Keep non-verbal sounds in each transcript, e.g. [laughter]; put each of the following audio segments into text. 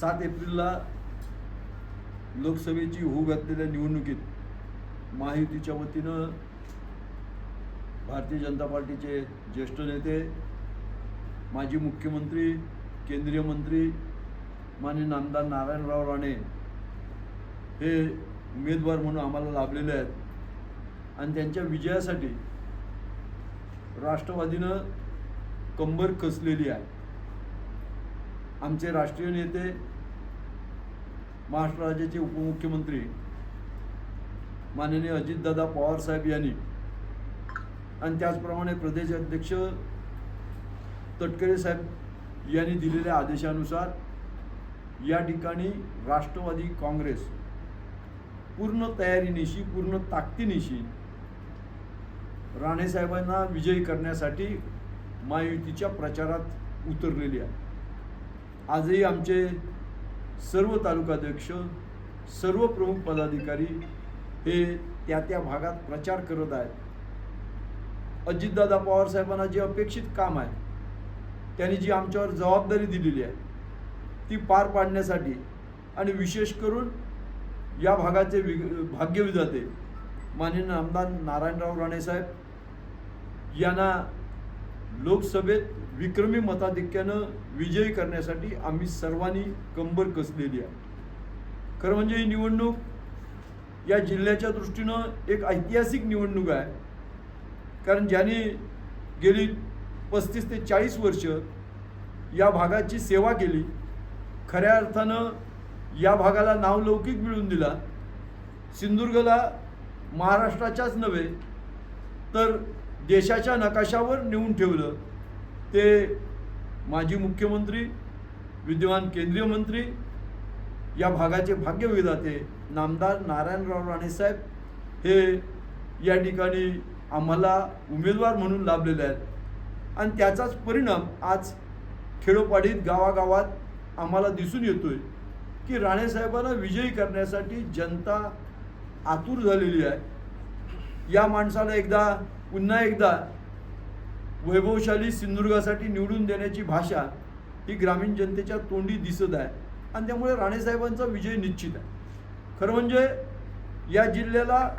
सात एप्रिलला लोकसभेची होऊ घातलेल्या निवडणुकीत महायुतीच्या वतीनं भारतीय जनता पार्टीचे ज्येष्ठ नेते माजी मुख्यमंत्री केंद्रीय मंत्री माननीय नामदार नारायणराव राणे हे उमेदवार म्हणून आम्हाला लाभलेले आहेत. आणि त्यांच्या विजयासाठी राष्ट्रवादीनं कंबर कसलेली आहे. आमचे राष्ट्रीय नेते महाराष्ट्र राज्याचे उपमुख्यमंत्री माननीय अजितदादा पवारसाहेब यांनी आणि त्याचप्रमाणे प्रदेश अध्यक्ष तटकरे साहेब यांनी दिलेल्या आदेशानुसार या ठिकाणी राष्ट्रवादी काँग्रेस पूर्ण तयारीनिशी पूर्ण ताकदीनिशी राणेसाहेबांना विजयी करण्यासाठी महायुतीच्या प्रचारात उतरलेली आहे. आजही आमचे सर्व तालुकाध्यक्ष सर्व प्रमुख पदाधिकारी हे त्या त्या भागात प्रचार करत आहेत. अजितदादा पवारसाहेबांना जे अपेक्षित काम आहे त्यांनी जी आमच्यावर जबाबदारी दिलेली आहे ती पार पाडण्यासाठी आणि विशेष करून या भागाचे वि भाग्यविधाते माननीय आमदार नारायणराव राणे साहेब यांना लोकसभेत विक्रमी मताधिक्यानं विजयी करण्यासाठी आम्ही सर्वांनी कंबर कसलेली आहे. खरं म्हणजे ही निवडणूक या जिल्ह्याच्या दृष्टीनं एक ऐतिहासिक निवडणूक आहे. कारण ज्यांनी गेली पस्तीस ते चाळीस वर्ष या भागाची सेवा केली खऱ्या अर्थानं या भागाला नावलौकिक मिळवून दिला. सिंधुदुर्गला महाराष्ट्राच्याच नव्हे तर देशाच्या नकाशावर नेऊन ठेवलं. ते माजी मुख्यमंत्री विद्यमान केंद्रीय मंत्री या भागाचे भाग्यविधाते नामदार नारायणराव राणेसाहेब हे या ठिकाणी आम्हाला उमेदवार म्हणून लाभलेले आहेत. आणि त्याचाच परिणाम आज खेडोपाडीत गावागावात आम्हाला दिसून येतोय की राणेसाहेबांना विजयी करण्यासाठी जनता आतुर झालेली आहे. या माणसाला एकदा पुन्हा एकदा वैभवशाली सिंधुदुर्गासाठी निवडून देण्याची भाषा ही ग्रामीण जनतेच्या तोंडी दिसत आहे. आणि त्यामुळे राणेसाहेबांचा विजय निश्चित आहे. खरं म्हणजे या जिल्ह्याला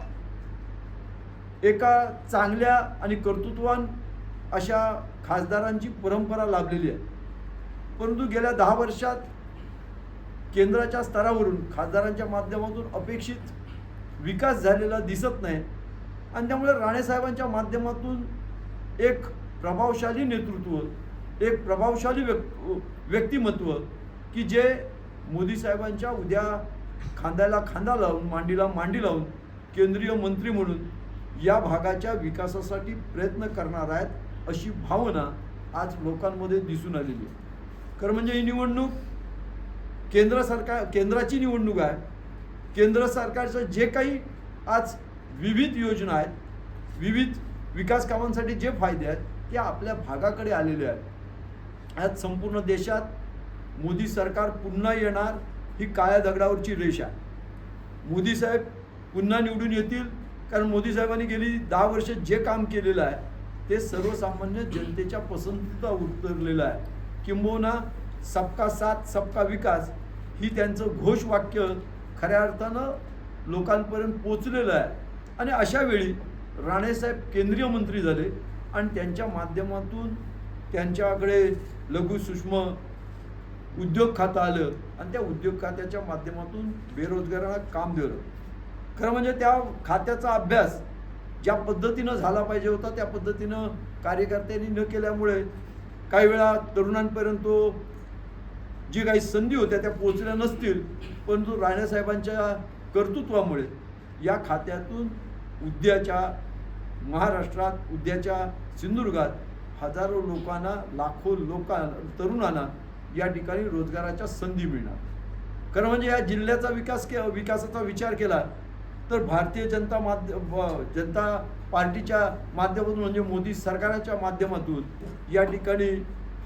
एका चांगल्या आणि कर्तृत्वान अशा खासदारांची परंपरा लाभलेली आहे. परंतु गेल्या दहा वर्षात केंद्राच्या स्तरावरून खासदारांच्या माध्यमातून अपेक्षित विकास झालेला दिसत नाही. आणि त्यामुळे राणेसाहेबांच्या माध्यमातून एक प्रभावशाली नेतृत्व एक प्रभावशाली व्यक् व्यक्तिमत्व की जे मोदी साहेबांच्या उद्या खांद्याला खांदा लावून मांडीला मांडी लावून केंद्रीय मंत्री म्हणून या भागाच्या विकासासाठी प्रयत्न करणार आहेत अशी भावना आज लोकांमध्ये दिसून आलेली आहे. खरं म्हणजे ही निवडणूक केंद्र सरकार केंद्राची निवडणूक आहे. केंद्र सरकारचं जे काही आज विविध योजना आहेत. विविध विकास कामांसाठी जे फायदे आहेत ते आपल्या भागाकडे आलेले आहेत. आज संपूर्ण देशात मोदी सरकार पुन्हा येणार ही काळ्या दगडावरची रेष आहे. मोदी साहेब पुन्हा निवडून येतील कारण मोदी साहेबांनी गेली दहा वर्ष जे काम केलेलं आहे ते सर्वसामान्य जनतेच्या पसंतीचा उतरलेलं आहे. किंबहुना सबका साथ सबका विकास ही त्यांचं घोषवाक्य खऱ्या अर्थानं लोकांपर्यंत पोचलेलं आहे. आणि अशा वेळी राणेसाहेब केंद्रीय मंत्री झाले आणि त्यांच्या माध्यमातून त्यांच्याकडे लघु सूक्ष्म उद्योग खातं आलं आणि त्या उद्योग खात्याच्या माध्यमातून बेरोजगारांना काम दिलं. खरं म्हणजे त्या खात्याचा अभ्यास ज्या पद्धतीनं झाला पाहिजे होता त्या पद्धतीनं कार्यकर्त्यांनी न केल्यामुळे काही वेळा तरुणांपर्यंत जी काही संधी होत्या त्या पोचल्या नसतील परंतु राणेसाहेबांच्या कर्तृत्वामुळे या खात्यातून उद्याच्या महाराष्ट्रात उद्याच्या सिंधुदुर्गात हजारो लोकांना लाखो लोकां तरुणांना या ठिकाणी रोजगाराच्या संधी मिळणार. खरं म्हणजे या जिल्ह्याचा विकास के विकासाचा विचार केला तर भारतीय जनता माध्य जनता पार्टीच्या माध्यमातून म्हणजे मोदी सरकारच्या माध्यमातून या ठिकाणी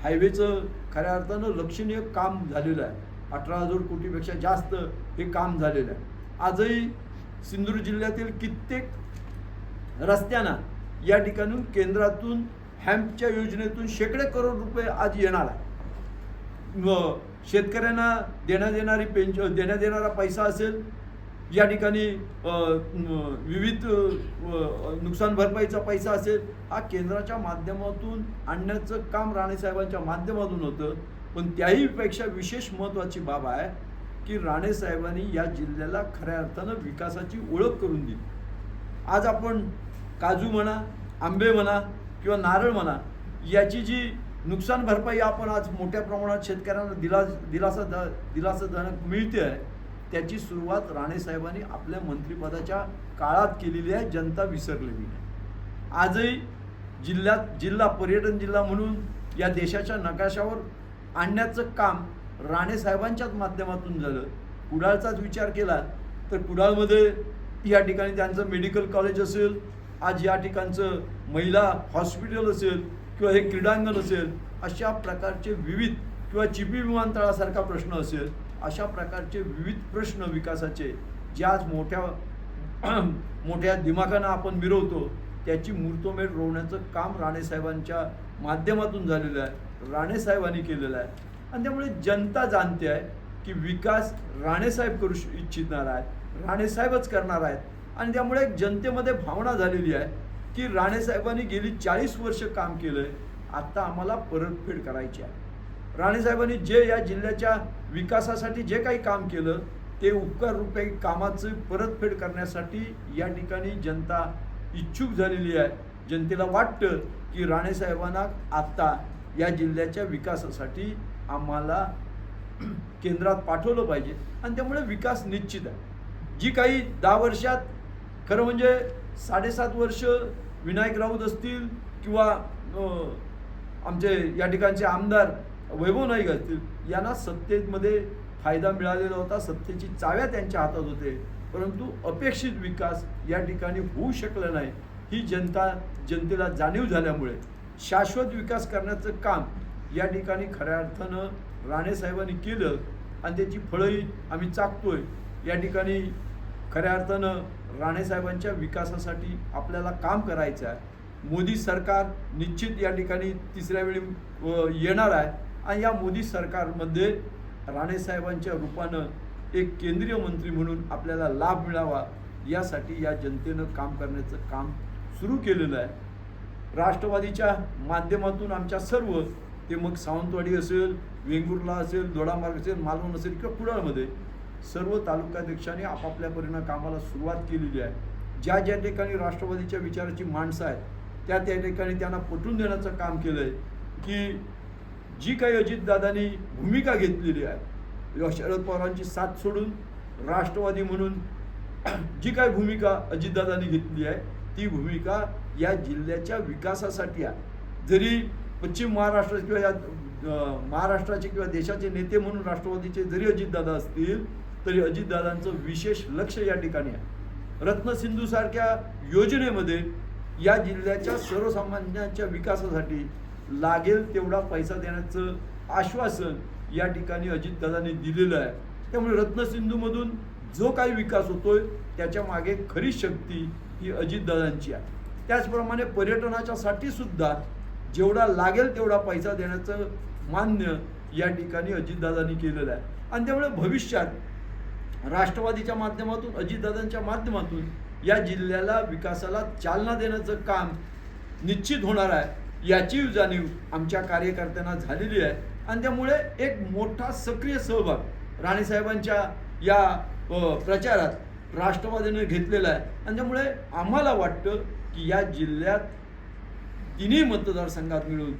हायवेचं खऱ्या अर्थानं लक्षणीय काम झालेलं आहे. अठरा हजार कोटीपेक्षा जास्त हे काम झालेलं आहे. आजही सिंधुदुर्ग जिल्ह्यातील कित्येक रस्त्यांना या ठिकाणून केंद्रातून हॅम्पच्या योजनेतून शेकडे करोड रुपये आज येणार आहे. व शेतकऱ्यांना देण्यात येणारी पेन्श देण्यात येणारा पैसा असेल या ठिकाणी विविध नुकसान भरपाईचा पैसा असेल हा केंद्राच्या माध्यमातून आणण्याचं काम राणेसाहेबांच्या माध्यमातून होतं. पण त्याहीपेक्षा विशेष महत्त्वाची बाब आहे की राणेसाहेबांनी या जिल्ह्याला खऱ्या अर्थानं विकासाची ओळख करून दिली. आज आपण काजू म्हणा आंबे म्हणा किंवा नारळ म्हणा याची जी नुकसान भरपाई आपण आज मोठ्या प्रमाणात शेतकऱ्यांना दिला दिलासा द दिलासाजनक मिळते आहे त्याची सुरुवात राणेसाहेबांनी आपल्या मंत्रिपदाच्या काळात केलेली आहे जनता विसरलेली नाही. आजही जिल्ह्यात जिल्हा पर्यटन जिल्हा म्हणून या देशाच्या नकाशावर आणण्याचं काम राणेसाहेबांच्याच माध्यमातून झालं. कुडाळचाच विचार केला तर कुडाळमध्ये या ठिकाणी त्यांचं मेडिकल कॉलेज असेल आज या ठिकाणचं महिला हॉस्पिटल असेल किंवा हे क्रीडांगण असेल अशा प्रकारचे विविध किंवा चिपी विमानतळासारखा प्रश्न असेल अशा प्रकारचे विविध प्रश्न विकासाचे जे आज मोठ्या [clears throat] मोठ्या दिमागानं आपण मिरवतो त्याची मूर्तमेढ रोवण्याचं काम राणेसाहेबांच्या माध्यमातून झालेलं आहे. राणेसाहेबांनी केलेलं आहे. आणि त्यामुळे जनता जाणते आहे की विकास राणेसाहेब करू श- इच्छिणार आहेत राणेसाहेबच करणार आहेत. आणि त्यामुळे एक जनतेमध्ये भावना झालेली आहे की राणेसाहेबांनी गेली चाळीस वर्ष काम केलं आहे आत्ता आम्हाला परतफेड करायची आहे. राणेसाहेबांनी जे या जिल्ह्याच्या विकासासाठी जे काही काम केलं ते उपकार रुपये कामाचं परतफेड करण्यासाठी या ठिकाणी जनता इच्छुक झालेली आहे. जनतेला वाटतं की राणेसाहेबांना आत्ता या जिल्ह्याच्या विकासासाठी आम्हाला केंद्रात पाठवलं पाहिजे. आणि त्यामुळे विकास निश्चित आहे. जी काही दहा वर्षात खरं म्हणजे साडेसात वर्ष विनायक राऊत असतील किंवा आमचे या ठिकाणचे आमदार वैभव नाईक असतील यांना सत्तेमध्ये फायदा मिळालेला होता. सत्तेची चाव्या त्यांच्या हातात होते. परंतु अपेक्षित विकास या ठिकाणी होऊ शकला नाही. ही जनता जनतेला जाणीव झाल्यामुळे शाश्वत विकास करण्याचं काम या ठिकाणी खऱ्या अर्थानं राणेसाहेबांनी केलं आणि त्याची फळंही आम्ही चाकतोय. या ठिकाणी खऱ्या अर्थानं राणेसाहेबांच्या विकासासाठी आपल्याला काम करायचं आहे. मोदी सरकार निश्चित या ठिकाणी तिसऱ्या वेळी येणार आहे. आणि या मोदी सरकारमध्ये राणेसाहेबांच्या रूपानं एक केंद्रीय मंत्री म्हणून आपल्याला लाभ मिळावा यासाठी या जनतेनं काम करण्याचं काम सुरू केलेलं आहे. राष्ट्रवादीच्या माध्यमातून आमच्या सर्व ते मग सावंतवाडी असेल वेंगुर्ला असेल दोडामार्ग असेल मालवण असेल किंवा कुडाळमध्ये सर्व तालुकाध्यक्षांनी आपापल्या परीनं कामाला सुरुवात केलेली आहे. ज्या ज्या ठिकाणी राष्ट्रवादीच्या विचाराची माणसं आहेत त्या त्या ठिकाणी त्यांना पटवून देण्याचं काम केलं आहे की जी काही अजितदादांनी भूमिका घेतलेली आहे शरद पवारांची साथ सोडून राष्ट्रवादी म्हणून जी काही भूमिका अजितदादांनी घेतली आहे ती भूमिका या जिल्ह्याच्या विकासासाठी आहे. जरी पश्चिम महाराष्ट्र किंवा या महाराष्ट्राचे किंवा देशाचे नेते म्हणून राष्ट्रवादीचे जरी अजितदादा असतील तरी अजितदादांचं विशेष लक्ष या ठिकाणी आहे. रत्नसिंधूसारख्या योजनेमध्ये या जिल्ह्याच्या सर्वसामान्यांच्या विकासासाठी लागेल तेवढा पैसा देण्याचं आश्वासन या ठिकाणी अजितदादांनी दिलेलं आहे. त्यामुळे रत्नसिंधूमधून जो काही विकास होतोय त्याच्यामागे खरी शक्ती ही अजितदादांची आहे. त्याचप्रमाणे पर्यटनाच्यासाठी सुद्धा जेवढा लागेल तेवढा पैसा देण्याचं मान्य या ठिकाणी अजितदादांनी केलेलं आहे. आणि त्यामुळे भविष्यात राष्ट्रवादीच्या माध्यमातून अजितदादांच्या माध्यमातून या जिल्ह्याला विकासाला चालना देण्याचं काम निश्चित होणार आहे याची जाणीव आमच्या कार्यकर्त्यांना झालेली आहे. आणि त्यामुळे एक मोठा सक्रिय सहभाग राणेसाहेबांच्या या प्रचारात राष्ट्रवादीने घेतलेला आहे. आणि त्यामुळे आम्हाला वाटतं की या जिल्ह्यात तिन्ही मतदारसंघात मिळून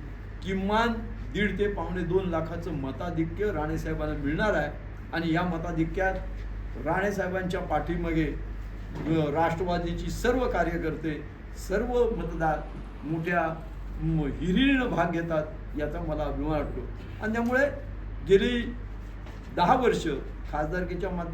किमान दीड ते पावणे दोन लाखाचं मताधिक्य राणेसाहेबांना मिळणार आहे. आणि या मताधिक्यात राणेसाहेबांच्या पाठीमागे राष्ट्रवादीची सर्व कार्यकर्ते सर्व मतदार मोठ्या हिरीनं हिरिरीनं भाग घेतात याचा मला अभिमान वाटतो. आणि त्यामुळे गेली दहा वर्ष खासदारकीच्या माध्यमात